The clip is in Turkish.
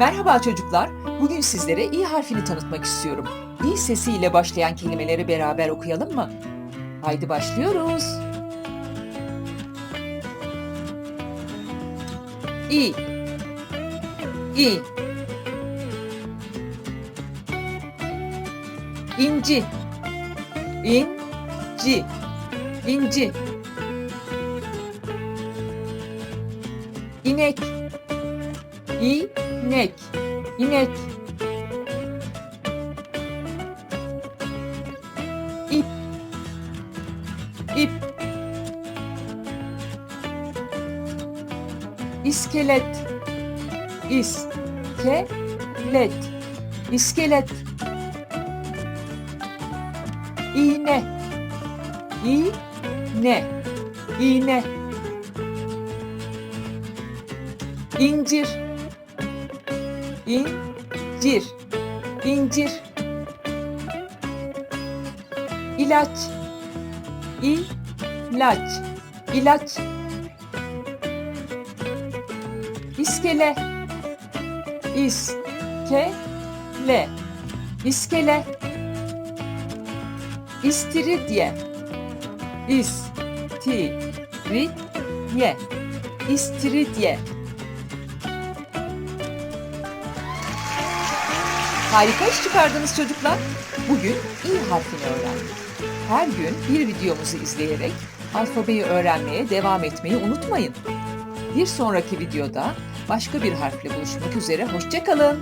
Merhaba çocuklar. Bugün sizlere i harfini tanıtmak istiyorum. İ sesiyle başlayan kelimeleri beraber okuyalım mı? Haydi başlıyoruz. İ İ İnci İnci İnci İnek İnek. İnek. İp. İp. İskelet. İskelet. İskelet. İğne. İğne. İğne. İncir İncir. İncir. İlaç. İlaç. İlaç. İskele. İskele. İskele. İstiridye. İstiridye. İstiridye Harika iş çıkardınız çocuklar. Bugün i harfini öğrendik. Her gün bir videomuzu izleyerek alfabeyi öğrenmeye devam etmeyi unutmayın. Bir sonraki videoda başka bir harfle buluşmak üzere. Hoşçakalın.